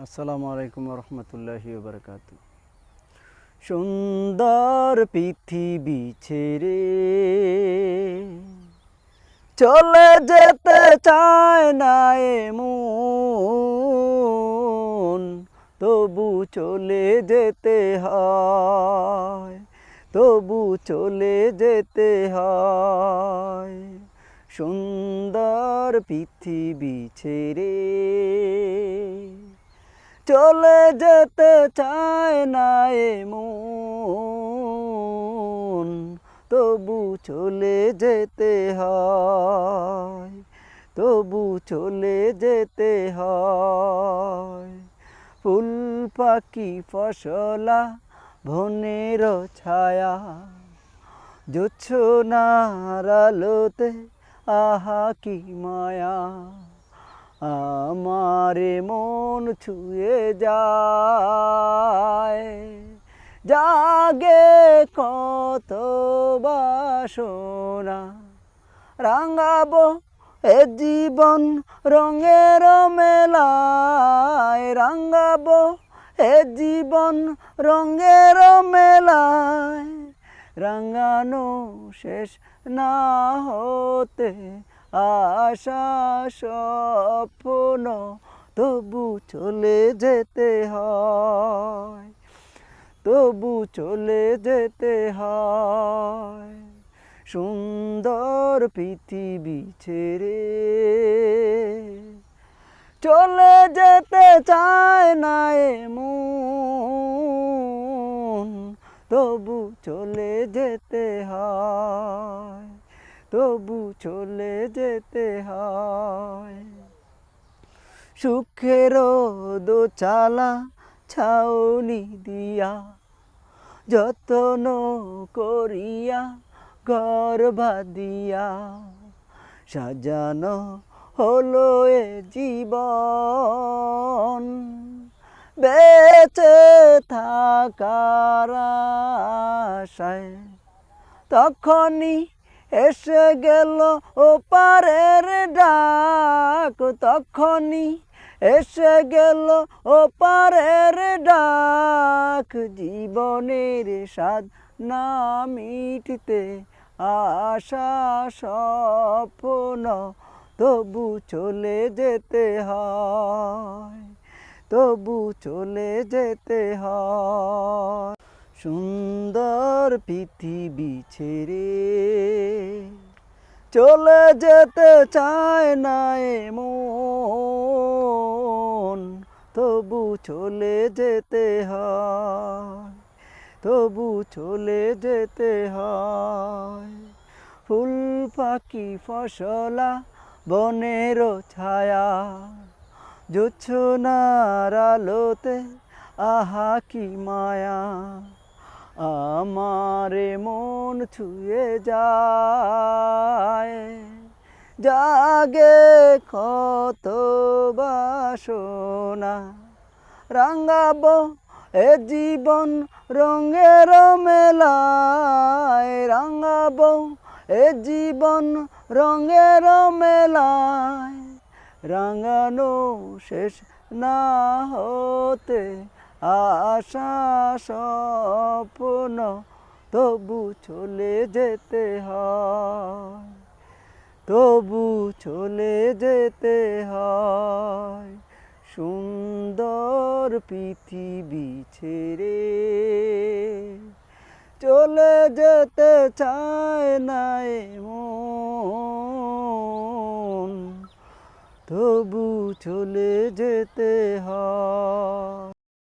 আসসালামু আলাইকুম রহমতুল্লাহি বারকাত সুন্দর পৃথিবী ছেড়ে চলে যেতে চায় না এমন, তবু চলে যেতে হয়, তবু চলে যেতে হয়। সুন্দর পৃথিবী ছেড়ে চলে যেতে চায় না এমন, তবু চলে যেতে হয়, তবু চলে যেতে হয়। ফুল পাখি ফসলা ভনের ছায়া, জোছনার আলোতে আহা কি মায়া। আমারে মন ছুঁয়ে যায়। জাগে কত বাসনা, রাঙাবো এ জীবন রঙের মেলায়। রাঙাবো এ জীবন রঙের মেলায়। রাঙানো শেষ না হতে আশা স্বপ্ন তবু চলে যেতে হয়, তবু চলে যেতে হয়। সুন্দর পৃথিবী ছেড়ে চলে যেতে চায় না এমন, তবু চলে যেতে হয়। তবু চলে যেতে হয়। সুখের দোচালা ছাউনি দিয়া যত্ন করিয়া ঘর বাঁধিয়া সাজানো হলো এ জীবন। বেঁচে থাকার আশায় তখনই এসে গেল ও পারের ডাক তখনই। এসে গেল ও পারের ডাক জীবনের স্বাদ না মিটতে। আশা, স্বপ্ন তবু চলে যেতে হয়, তবু চলে যেতে হয়। সুন্দর পৃথিবী ছেড়ে চলে যেতে চায় না এমন। তবু চলে যেতে হয়, তবু চলে যেতে হয়। ফুল পাখি ফসলা বনের ছায়া, জোছনার আলোতে আহা কি মায়া। আমারে মন ছুঁয়ে যায়। জাগে কত বাসনা, রাঙাবো এ জীবন রঙের মেলায়। রাঙাবো এ জীবন রঙের মেলায়। রাঙানো শেষ না হতে আশা স্বপ্ন তবু চলে যেতে হয়। তবু চলে যেতে হয়। সুন্দর পৃথিবী ছেড়ে চলে যেতে চায় নাই মন তবু চলে যেতে হয়।